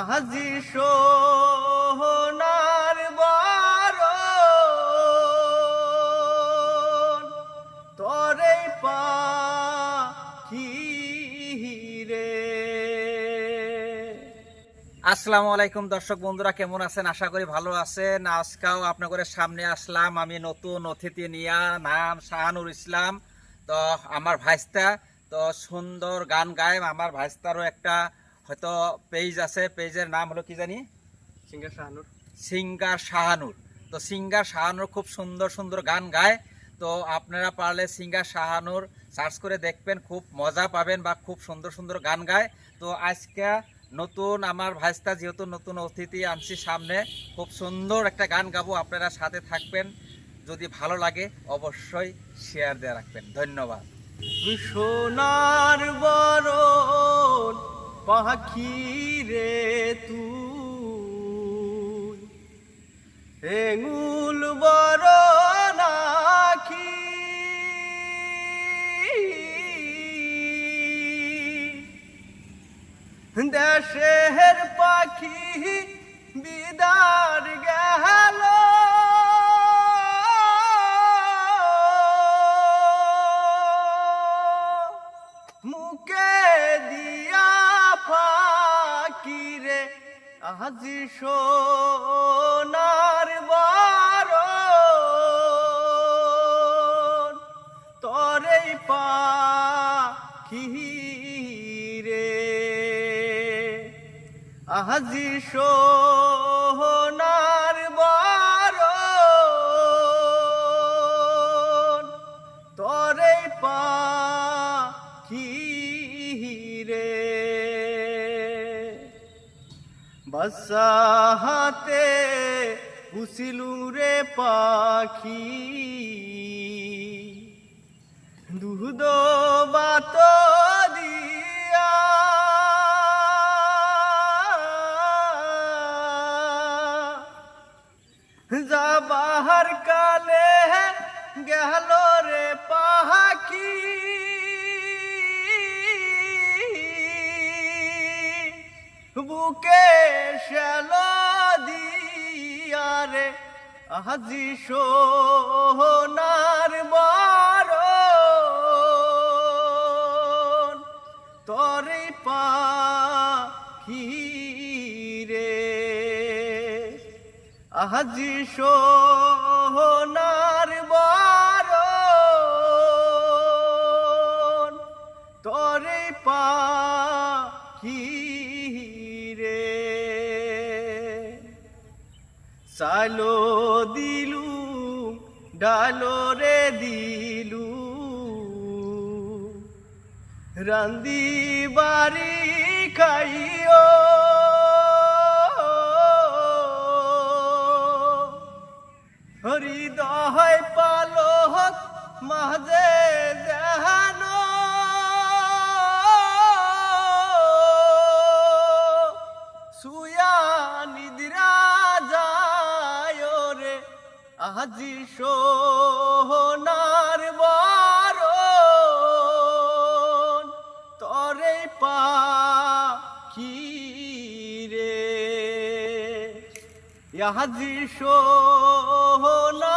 আজি সোনার বারণ, তরে পাখি রে আসসালামু আলাইকুম দর্শক বন্ধুরা, কেমন আছেন? আশা করি ভালো আছেন। আজকেও আপনাদের সামনে আসলাম আমি নতুন অতিথি নিয়া, নাম শাহানুর ইসলাম। তো আমার ভাইস্তা, তো সুন্দর গান গায়। আমার ভাইস্তারও একটা হয়তো পেজ আছে পেজের নাম হলো কি জানি? সিঙ্গার শাহানুর। সিঙ্গার শাহানুর। তো সিঙ্গার শাহানুর খুব সুন্দর সুন্দর গান গায়। তো আপনারা পারলে সিঙ্গার শাহানুর সার্চ করে দেখবেন খুব মজা পাবেন বা খুব সুন্দর সুন্দর গান গায়। তো আজকে নতুন আমার ভাইস্তা যেহেতু নতুন অতিথি আনছি সামনে খুব সুন্দর একটা গান গাবো আপনারা সাথে থাকবেন। যদি ভালো লাগে অবশ্যই শেয়ার দিয়ে রাখবেন। ধন্যবাদ। সোনার বরণ পাখি রে তুই। এঙুল বরণ আখি দেশের পাখি বিদার গেল। মুকে আজি সোনার বারণ তরে পাখি রে। আজি সোনার বসাহাতে উসিলু রে পাখি। দুধ বাত দিয়া। যাবার কালে গেল রে পাখি বুকে শ্যাল দিয়া রে আজি সোনার বারণ। তরে পাখি রে, আজি সোনার বারণ। তরে পাখি সালো দিলু ডালো রে দিলু। রান্দি বাড়ি খাইও। হৃদয় পালক মাঝে আজি সোনার বারণ তরে পাখি রে। আজি সোনা